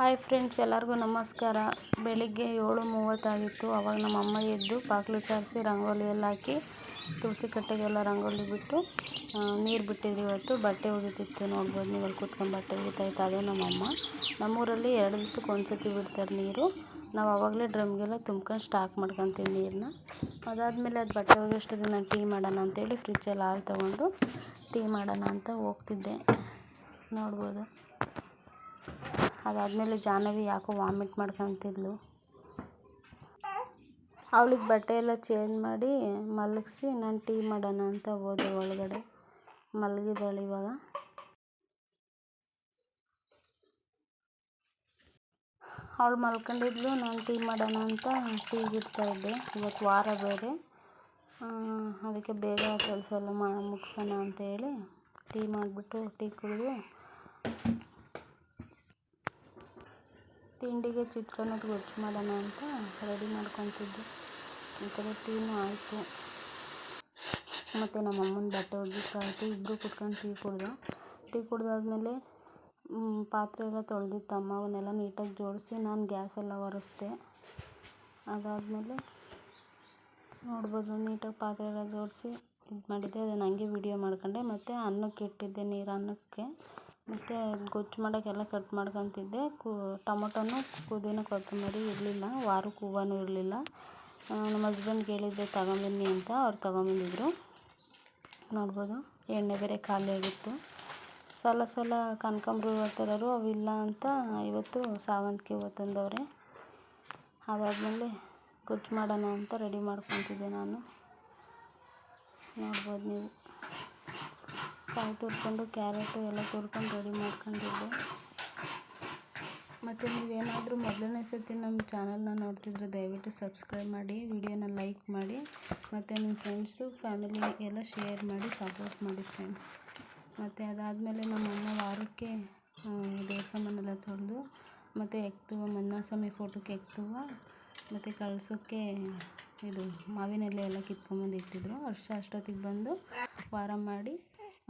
Hi friends, ಎಲ್ಲರಿಗೂ ನಮಸ್ಕಾರ. ಬೆಳಿಗ್ಗೆ ಏಳು ಮೂವತ್ತಾಗಿತ್ತು. ಅವಾಗ ನಮ್ಮ ಅಮ್ಮ ಎದ್ದು ಬಾಗಿಲು ಸಾರಿಸಿ ರಂಗೋಲಿ ಎಲ್ಲ ಹಾಕಿ ತುಳಸಿ ಕಟ್ಟೆಗೆಲ್ಲ ರಂಗೋಲಿ ಬಿಟ್ಟು ನೀರು ಬಿಟ್ಟಿದ್ರು ಇವತ್ತು. ಬಟ್ಟೆ ಒಗಿತಿತ್ತು. ನೋಡ್ಬೋದು ನೀವು ಅಲ್ಲಿ ಕೂತ್ಕೊಂಡು ಬಟ್ಟೆ ಒಗಿತಾ ಇತ್ತು. ಅದೇ ನಮ್ಮಮ್ಮ ನಮ್ಮೂರಲ್ಲಿ ಎರಡು ದಿವ್ಸಕ್ಕೆ ಒಂದು ಸತಿ ಬಿಡ್ತಾರೆ ನೀರು. ನಾವು ಆವಾಗಲೇ ಡ್ರಮ್ಗೆಲ್ಲ ತುಂಬ್ಕೊಂಡು ಸ್ಟಾಕ್ ಮಾಡ್ಕೊತೀವಿ ನೀರನ್ನ. ಅದಾದಮೇಲೆ ಅದು ಬಟ್ಟೆ ಒಗೆಷ್ಟು ದಿನ ಟೀ ಮಾಡೋಣ ಅಂತೇಳಿ ಫ್ರಿಜ್ಜಲ್ಲಿ ಹಾಲು ತೊಗೊಂಡು ಟೀ ಮಾಡೋಣ ಅಂತ ಹೋಗ್ತಿದ್ದೆ. ನೋಡ್ಬೋದು. ಅದಾದಮೇಲೆ ಜಾಹ್ನವಿ ಯಾಕೋ ವಾಮಿಟ್ ಮಾಡ್ಕೊತಿದ್ಲು. ಅವಳಿಗೆ ಬಟ್ಟೆ ಎಲ್ಲ ಚೇಂಜ್ ಮಾಡಿ ಮಲಗಿಸಿ ನಾನು ಟೀ ಮಾಡೋಣ ಅಂತ ಹೋದೆ ಒಳಗಡೆ. ಮಲಗಿದ್ದಾಳೆ ಇವಾಗ. ಅವಳು ಮಲ್ಕೊಂಡಿದ್ಲು, ನಾನು ಟೀ ಮಾಡೋಣ ಅಂತ ಟೀಗೆ ಇಡ್ತಾಯಿದ್ದೆ ಇವತ್ತು ವಾರ ಬೇರೆ. ಅದಕ್ಕೆ ಬೇಗ ಕೆಲಸ ಎಲ್ಲ ಮಾಡಿ ಮುಗಿಸೋಣ ಅಂತೇಳಿ ಟೀ ಮಾಡಿಬಿಟ್ಟು ಟೀ ಕುಡಿದು ತಿಂಡಿಗೆ ಚಿತ್ರಾನ್ನದ ಗೊಜ್ಜು ಮಾಡೋಣ ಅಂತ ರೆಡಿ ಮಾಡ್ಕೊತಿದ್ದೆ. ಈ ಕಡೆ ಟೀನೂ ಆಯಿತು. ಮತ್ತು ನಮ್ಮ ಅಮ್ಮನ ಬಟ್ಟೆ ಒಗಿತಾಯಿತ್ತು ಇಬ್ಬರು ಕುತ್ಕೊಂಡು ಟೀ ಕುಡ್ದು. ಟೀ ಕುಡ್ದಾದ್ಮೇಲೆ ಪಾತ್ರೆ ಎಲ್ಲ ತೊಳೆದಿತ್ತಮ್ಮ ಅವನ್ನೆಲ್ಲ ನೀಟಾಗಿ ಜೋಡಿಸಿ ನಾನು ಗ್ಯಾಸೆಲ್ಲ ಒರೆಸ್ದೆ. ಅದಾದಮೇಲೆ ನೋಡ್ಬೋದು, ನೀಟಾಗಿ ಪಾತ್ರೆ ಎಲ್ಲ ಜೋಡಿಸಿ ಇದು ಮಾಡಿದ್ದೆ ಅದನ್ನು ಹಂಗೆ ವಿಡಿಯೋ ಮಾಡ್ಕೊಂಡೆ. ಮತ್ತು ಅನ್ನಕ್ಕೆ ಇಟ್ಟಿದ್ದೆ ನೀರು ಅನ್ನಕ್ಕೆ. ಮತ್ತು ಗೊಜ್ಜು ಮಾಡೋಕ್ಕೆಲ್ಲ ಕಟ್ ಮಾಡ್ಕೊತಿದ್ದೆ. ಕೂ, ಟೊಮೊಟೊನು ಪುದೀನ ಕೊತ್ತಂಬರಿ ಇರಲಿಲ್ಲ, ವಾರಕ್ಕೆ ಹೂವನೂ ಇರಲಿಲ್ಲ. ನಮ್ಮ ಹಸ್ಬೆಂಡ್ ಕೇಳಿದ್ದೆ, ತಗೊಂಬನ್ನಿ ಅಂತ. ಅವ್ರು ತಗೊಂಬಂದಿದ್ರು. ನೋಡ್ಬೋದು, ಎಣ್ಣೆ ಬೇರೆ ಖಾಲಿ ಆಗಿತ್ತು. ಸಲ ಸಲ ಕನಕಾಂಬ್ರ ಹೂವು ತರೋರು ಅವಿಲ್ಲ ಅಂತ ಇವತ್ತು ಸಾವಂತಿಗೆ ಹೂವು ತಂದವ್ರೆ. ಅದಾದಮೇಲೆ ಗೊಜ್ಜು ಮಾಡೋಣ ಅಂತ ರೆಡಿ ಮಾಡ್ಕೊತಿದ್ದೆ ನಾನು. ನೋಡ್ಬೋದು ನೀವು. ಕಾಯಿ ತುರ್ಕೊಂಡು, ಕ್ಯಾರೆಟು ಎಲ್ಲ ತುರ್ಕೊಂಡು ರೆಡಿ ಮಾಡ್ಕೊಂಡಿದ್ದೆ. ಮತ್ತು ನೀವೇನಾದರೂ ಮೊದಲನೇ ಸತಿ ನಮ್ಮ ಚಾನಲ್ನ ನೋಡ್ತಿದ್ರೆ ದಯವಿಟ್ಟು ಸಬ್ಸ್ಕ್ರೈಬ್ ಮಾಡಿ, ವಿಡಿಯೋನ ಲೈಕ್ ಮಾಡಿ, ಮತ್ತು ನಿಮ್ಮ ಫ್ರೆಂಡ್ಸು, ಫ್ಯಾಮಿಲಿ ಎಲ್ಲ ಶೇರ್ ಮಾಡಿ, ಸಪೋರ್ಟ್ ಮಾಡಿ ಫ್ರೆಂಡ್ಸ್. ಮತ್ತು ಅದಾದಮೇಲೆ ನಮ್ಮಮ್ಮ ವಾರಕ್ಕೆ ದೇವ್ರ ಸಾಮಾನೆಲ್ಲ ತೊಳೆದು, ಮತ್ತು ಎಕ್ತುವ ಮನ್ನಾಸ್ವಾಮಿ ಫೋಟೋಕ್ಕೆ ಎಕ್ತುವ ಮತ್ತು ಕಳ್ಸೋಕ್ಕೆ ಇದು ಮಾವಿನ ಎಲೆ ಎಲ್ಲ ಕಿತ್ಕೊಂಬಂದು ಇಟ್ಟಿದ್ರು. ವರ್ಷ ಅಷ್ಟೊತ್ತಿಗೆ ಬಂದು ವಾರ ಮಾಡಿ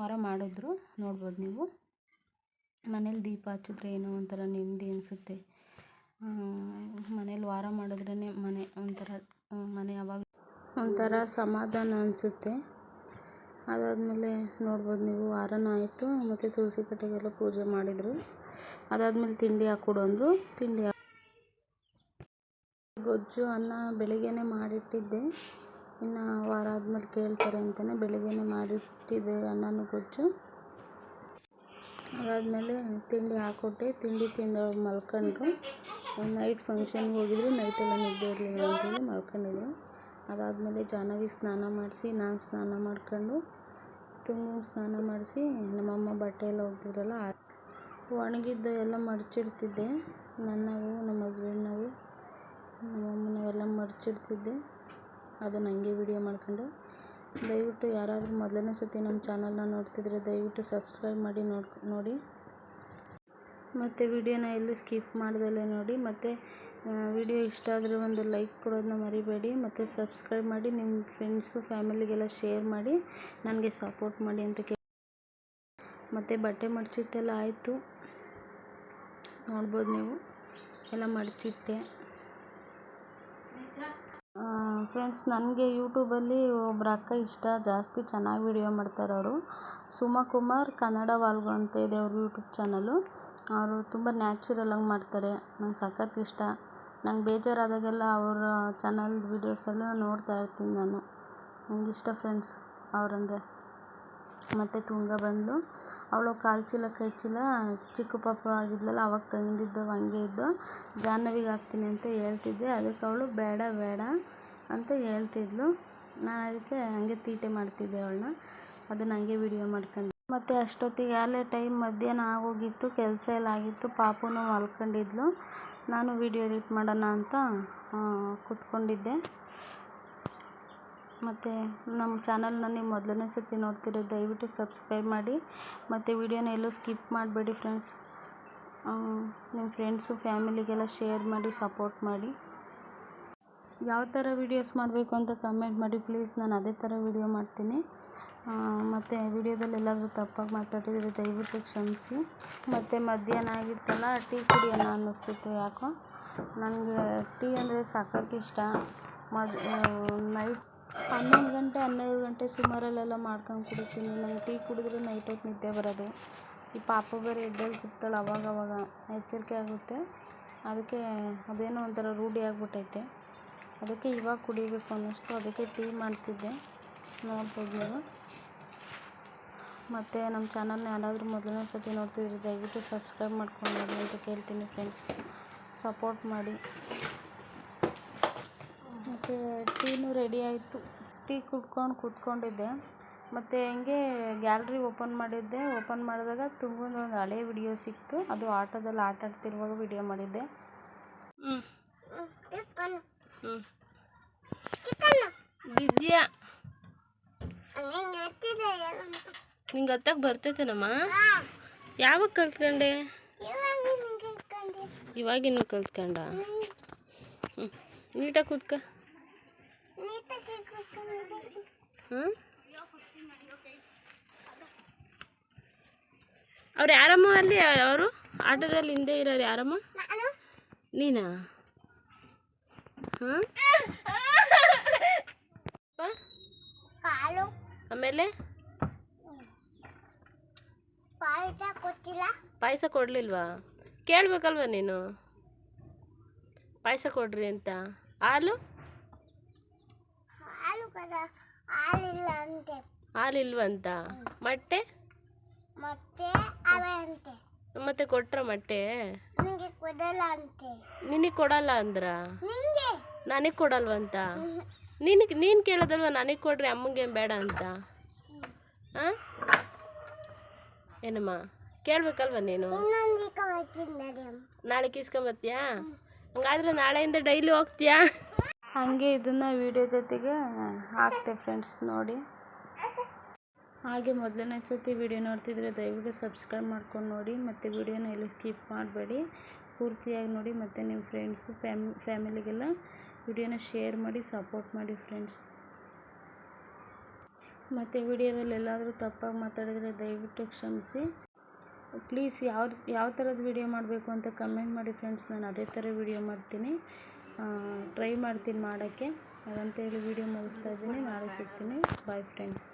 ವಾರ ಮಾಡಿದ್ರು, ನೋಡ್ಬೋದು ನೀವು. ಮನೇಲಿ ದೀಪ ಹಚ್ಚಿದ್ರೆ ಏನೋ ಒಂಥರ ನೆಮ್ಮದಿ ಅನಿಸುತ್ತೆ. ಮನೇಲಿ ವಾರ ಮಾಡಿದ್ರೇ ಮನೆ ಒಂಥರ ಮನೆ ಯಾವಾಗ ಒಂಥರ ಸಮಾಧಾನ ಅನಿಸುತ್ತೆ. ಅದಾದಮೇಲೆ ನೋಡ್ಬೋದು ನೀವು ವಾರನೂ ಆಯಿತು, ಮತ್ತು ತುಳಸಿ ಕಟ್ಟೆಗೆಲ್ಲ ಪೂಜೆ ಮಾಡಿದರು. ಅದಾದಮೇಲೆ ತಿಂಡಿ ಹಾಕ್ಕೊಡು ಅಂದರು. ತಿಂಡಿ ಗೊಜ್ಜು, ಅನ್ನ ಬೆಳಿಗ್ಗೆನೇ ಮಾಡಿಟ್ಟಿದ್ದೆ. ಇನ್ನು ವಾರ ಆದಮೇಲೆ ಕೇಳ್ತಾರೆ ಅಂತಲೇ ಬೆಳಿಗ್ಗೆನೇ ಮಾಡಿಟ್ಟಿದ್ದೆ ಅನ್ನನೂ ಗೊಜ್ಜು. ಅದಾದಮೇಲೆ ತಿಂಡಿ ಹಾಕ್ಕೊಟ್ಟೆ ತಿಂಡಿ ತಿಂದು ಮಲ್ಕೊಂಡ್ರು. ನೈಟ್ ಫಂಕ್ಷನ್ಗೆ ಹೋಗಿದ್ರು. ನೈಟೆಲ್ಲ ನಿದ್ದೆ ಇರಲಿಲ್ಲ ಅಂತೇಳಿ ಮಲ್ಕೊಂಡಿದ್ರು. ಅದಾದಮೇಲೆ ಜಾಹ್ನವಿಗೆ ಸ್ನಾನ ಮಾಡಿಸಿ, ನಾನು ಸ್ನಾನ ಮಾಡ್ಕೊಂಡು ತುಂಗಂಗೆ ಸ್ನಾನ ಮಾಡಿಸಿ ನಮ್ಮಮ್ಮ ಬಟ್ಟೆ ಎಲ್ಲ ಒಗ್ದಿದ್ರಲ್ಲ ಒಣಗಿದ್ದು ಎಲ್ಲ ಮಡಚಿಡ್ತಿದ್ದೆ ನನ್ನವು ನಮ್ಮ ಹಸ್ಬೆಂಡ್ನವು ನಮ್ಮಮ್ಮನವೆಲ್ಲ ಮಡಚಿಡ್ತಿದ್ದೆ ಅದನ್ನು ಹಂಗೆ ವೀಡಿಯೋ ಮಾಡ್ಕೊಂಡು ದಯವಿಟ್ಟು ಯಾರಾದರೂ ಮೊದಲನೇ ಸತಿ ನಮ್ಮ ಚಾನಲ್ನ ನೋಡ್ತಿದ್ರೆ ದಯವಿಟ್ಟು ಸಬ್ಸ್ಕ್ರೈಬ್ ಮಾಡಿ ನೋಡಿ ನೋಡಿ. ಮತ್ತು ವಿಡಿಯೋನ ಎಲ್ಲೂ ಸ್ಕಿಪ್ ಮಾಡ್ದಲೇ ನೋಡಿ. ಮತ್ತು ವಿಡಿಯೋ ಇಷ್ಟ ಆದರೆ ಒಂದು ಲೈಕ್ ಕೊಡೋದನ್ನ ಮರಿಬೇಡಿ. ಮತ್ತು ಸಬ್ಸ್ಕ್ರೈಬ್ ಮಾಡಿ ನಿಮ್ಮ ಫ್ರೆಂಡ್ಸು ಫ್ಯಾಮಿಲಿಗೆಲ್ಲ ಶೇರ್ ಮಾಡಿ, ನನಗೆ ಸಪೋರ್ಟ್ ಮಾಡಿ ಅಂತ ಕೇ ಮತ್ತು ಬಟ್ಟೆ ಮಡಚಿಟ್ಟೆಲ್ಲ ಆಯಿತು. ನೋಡ್ಬೋದು ನೀವು. ಎಲ್ಲ ಮಡಚಿಟ್ಟೆ. ಫ್ರೆಂಡ್ಸ್, ನನಗೆ ಯೂಟ್ಯೂಬಲ್ಲಿ ಒಬ್ರು ಅಕ್ಕ ಇಷ್ಟ. ಜಾಸ್ತಿ ಚೆನ್ನಾಗಿ ವೀಡಿಯೋ ಮಾಡ್ತಾರೆ ಅವರು. ಸುಮಾ ಕುಮಾರ್, ಕನ್ನಡ ವಾಲ್ಗು ಅಂತ ಇದೆ ಅವ್ರ ಯೂಟ್ಯೂಬ್ ಚಾನಲು ಅವರು ತುಂಬ ನ್ಯಾಚುರಲಾಗಿ ಮಾಡ್ತಾರೆ. ನಂಗೆ ಸಖತ್ ಇಷ್ಟ. ನಂಗೆ ಬೇಜಾರಾದಾಗೆಲ್ಲ ಅವರ ಚಾನಲ್ ವೀಡಿಯೋಸೆಲ್ಲ ನೋಡ್ತಾ ಇರ್ತೀನಿ ನಾನು. ನಂಗೆ ಇಷ್ಟ ಫ್ರೆಂಡ್ಸ್ ಅವರಂದರೆ. ಮತ್ತು ತುಂಗ ಬಂದು ಅವಳು ಕಾಲು ಚೀಲ, ಕೈ ಚೀಲ ಚಿಕ್ಕ ಪಾಪ ಆಗಿದ್ಲಲ್ಲ, ಅವಾಗ ತಂದಿದ್ದು, ಹಂಗೆ ಇದ್ದು, ಜಾಹ್ನವಿಗೆ ಹಾಕ್ತೀನಿ ಅಂತ ಹೇಳ್ತಿದ್ದೆ. ಅದಕ್ಕೆ ಅವಳು ಬೇಡ ಬೇಡ. ಅಂತ ಹೇಳ್ತಿದ್ಲು. ನಾನು ಅದಕ್ಕೆ ಹಂಗೆ ತೀಟೆ ಮಾಡ್ತಿದ್ದೆ ಅವಳನ್ನ. ಅದನ್ನು ಹಂಗೆ ವಿಡಿಯೋ ಮಾಡ್ಕೊಂಡು. ಮತ್ತು ಅಷ್ಟೊತ್ತಿಗೆ ಅಲ್ಲೇ ಟೈಮ್ ಮಧ್ಯಾಹ್ನ ಆಗೋಗಿತ್ತು, ಕೆಲಸ ಎಲ್ಲ ಆಗಿತ್ತು. ಪಾಪುನು ಮಲ್ಕೊಂಡಿದ್ಲು ನಾನು ವೀಡಿಯೋ ಎಡಿಟ್ ಮಾಡೋಣ ಅಂತ ಕೂತ್ಕೊಂಡಿದ್ದೆ. ಮತ್ತು ನಮ್ಮ ಚಾನಲ್ನ ನೀವು ಮೊದಲನೇ ಸತಿ ನೋಡ್ತಿರೋ ದಯವಿಟ್ಟು ಸಬ್ಸ್ಕ್ರೈಬ್ ಮಾಡಿ. ಮತ್ತು ವಿಡಿಯೋನ ಎಲ್ಲೂ ಸ್ಕಿಪ್ ಮಾಡಬೇಡಿ ಫ್ರೆಂಡ್ಸ್ ನಿಮ್ಮ ಫ್ರೆಂಡ್ಸು ಫ್ಯಾಮಿಲಿಗೆಲ್ಲ ಶೇರ್ ಮಾಡಿ ಸಪೋರ್ಟ್ ಮಾಡಿ. ಯಾವ ಥರ ವೀಡಿಯೋಸ್ ಮಾಡಬೇಕು ಅಂತ ಕಮೆಂಟ್ ಮಾಡಿ ಪ್ಲೀಸ್ ನಾನು ಅದೇ ಥರ ವೀಡಿಯೋ ಮಾಡ್ತೀನಿ. ಮತ್ತು ವಿಡಿಯೋದಲ್ಲಿ ಎಲ್ಲಾದರೂ ತಪ್ಪಾಗಿ ಮಾತಾಡಿದರೆ ದಯವಿಟ್ಟು ಕ್ಷಮಿಸಿ. ಮತ್ತು ಮಧ್ಯಾಹ್ನ ಆಗಿತ್ತಲ್ಲ, ಟೀ ಕುಡಿಯೋಣ ಅನ್ನಿಸ್ತಿತ್ತು ಯಾಕೋ. ನನಗೆ ಟೀ ಅಂದರೆ ಸಾಕೋಕ್ಕೆ ಇಷ್ಟ. ಮದ್ ನೈಟ್ ಹನ್ನೊಂದು ಗಂಟೆ, ಹನ್ನೆರಡು ಗಂಟೆ ಸುಮಾರಲ್ಲೆಲ್ಲ ಮಾಡ್ಕೊಂಡು ಕುಡಿತೀನಿ. ನಾನು ಟೀ ಕುಡಿದ್ರೆ ನೈಟ್ ಹೊತ್ತು ನಿದ್ದೆ ಬರೋದು. ಈ ಪಾಪ ಬೇರೆ ಎದ್ದಲ್ಲಿ ಸಿಗ್ತಾಳೆ ಅವಾಗವಾಗ. ಎಚ್ಚರಿಕೆ ಆಗುತ್ತೆ. ಅದಕ್ಕೆ ಅದೇನೋ ಒಂಥರ ರೂಢಿ ಆಗ್ಬಿಟ್ಟೈತೆ ಅದಕ್ಕೆ ಇವಾಗ ಕುಡಿಬೇಕು ಅನ್ನಿಸ್ತು. ಅದಕ್ಕೆ ಟೀ ಮಾಡ್ತಿದ್ದೆ. ನೋಡ್ಬೋದು ನೀವು. ಮತ್ತು ನಮ್ಮ ಚಾನಲ್ನ ಯಾರಾದರೂ ಮೊದಲನೇ ಸತಿ ನೋಡ್ತಿದ್ರೆ ದಯವಿಟ್ಟು ಸಬ್ಸ್ಕ್ರೈಬ್ ಮಾಡ್ಕೊಂಡು ನೋಡಿ ಅಂತ ಕೇಳ್ತೀನಿ ಫ್ರೆಂಡ್ಸ್. ಸಪೋರ್ಟ್ ಮಾಡಿ. ಮತ್ತು ಟೀನೂ ರೆಡಿ ಆಯಿತು. ಟೀ ಕುಡ್ಕೊಂಡು ಕುತ್ಕೊಂಡಿದ್ದೆ. ಮತ್ತು ಹಂಗೆ ಗ್ಯಾಲ್ರಿ ಓಪನ್ ಮಾಡಿದ್ದೆ. ಓಪನ್ ಮಾಡಿದಾಗ ತುಂಬ ಒಂದು ಹಳೆ ವಿಡಿಯೋ ಸಿಕ್ತು. ಅದು ಆಟೋದಲ್ಲಿ ಆಟ ಆಡ್ತಿರುವಾಗ ವಿಡಿಯೋ ಮಾಡಿದ್ದೆ. ಬಿದ್ಯಾ ನಿಂಗೆ ಹತ್ತಕ್ಕೆ ಬರ್ತೈತೇನಮ್ಮ? ಯಾವಾಗ ಕಲ್ತ್ಕೊಂಡೆ? ಇವಾಗಿನ್ನೂ ಕಲ್ತ್ಕೊಂಡ? ಹ್ಞೂ ನೀಟಾಗಿ ಕೂತ್ಕ. ಹ್ಞೂ ಅವ್ರು ಯಾರಮ್ಮ ಅಲ್ಲಿ? ಅವರು ಆಟೋದಲ್ಲಿ ಹಿಂದೆ ಇರೋರು ಯಾರಮ್ಮ? ನೀನಾ? ಹಾಂ ಕಾಲು. ಆಮೇಲೆ? ಪಾಯಸ ಕೊಡಲಿಲ್ವಾ? ಕೇಳಬೇಕಲ್ವ ನೀನು? ಪಾಯಸ ಕೊಡ್ರಿ ಅಂತ. ಹಾಲು? ಹಾಲಿಲ್ವಂತ ಮೊಟ್ಟೆ? ಮತ್ತೆ ಕೊಟ್ರ ಮೊಟ್ಟೆ? ನಿಂಗೆ ಕೊಡಲ್ಲ ಅಂತೆ. ನಿನಗೆ ಕೊಡಲ್ಲ ಅಂದ್ರ? ನಿಂಗೆ? ನನಗೆ ಕೊಡಲ್ವಂತ? ನಿನಗೆ ನೀನು ಕೇಳೋದಲ್ವ ನನಗೆ ಕೊಡ್ರಿ ಅಮ್ಮಂಗೆ ಬೇಡ ಅಂತ? ಹಾಂ ಏನಮ್ಮ ಕೇಳ್ಬೇಕಲ್ವ ನೀನು? ಇನ್ನೊಂದು ನಾಳೆ ಕಿಸ್ಕೊಂಬತ್ತೀಯಾ? ಹಂಗಾದ್ರೆ ನಾಳೆಯಿಂದ ಡೈಲಿ ಹೋಗ್ತೀಯಾ? ಹಾಗೆ ಇದನ್ನು ವಿಡಿಯೋ ಜೊತೆಗೆ ಹಾಕ್ತೆ ಫ್ರೆಂಡ್ಸ್ ನೋಡಿ. ಹಾಗೆ ಮೊದಲನೇ ಸರ್ತಿ ವಿಡಿಯೋ ನೋಡ್ತಿದ್ರೆ ದಯವಿಟ್ಟು ಸಬ್ಸ್ಕ್ರೈಬ್ ಮಾಡ್ಕೊಂಡು ನೋಡಿ, ಮತ್ತು ವಿಡಿಯೋನ ಎಲ್ಲಿ ಸ್ಕಿಪ್ ಮಾಡಬೇಡಿ. ಪೂರ್ತಿಯಾಗಿ ನೋಡಿ, ಮತ್ತು ನಿಮ್ಮ ಫ್ರೆಂಡ್ಸು ಫ್ಯಾಮ್, ಫ್ಯಾಮಿಲಿಗೆಲ್ಲ ವಿಡಿಯೋನ ಶೇರ್ ಮಾಡಿ ಸಪೋರ್ಟ್ ಮಾಡಿ ಫ್ರೆಂಡ್ಸ್ ಮತ್ತು ವಿಡಿಯೋದಲ್ಲಿ ಎಲ್ಲಾದರೂ ತಪ್ಪಾಗಿ ಮಾತಾಡಿದರೆ ದಯವಿಟ್ಟು ಕ್ಷಮಿಸಿ. ಪ್ಲೀಸ್ ಯಾವ ಯಾವ ಥರದ ವಿಡಿಯೋ ಮಾಡಬೇಕು ಅಂತ ಕಮೆಂಟ್ ಮಾಡಿ ಫ್ರೆಂಡ್ಸ್ ನಾನು ಅದೇ ಥರ ವಿಡಿಯೋ ಮಾಡ್ತೀನಿ. ಟ್ರೈ ಮಾಡ್ತೀನಿ ಮಾಡೋಕ್ಕೆ. ಅದಂತೇಳಿ ವಿಡಿಯೋ ಮುಗಿಸ್ತಾ ಇದ್ದೀನಿ. ನಾಳೆ ಸಿಗ್ತೀನಿ. Bye friends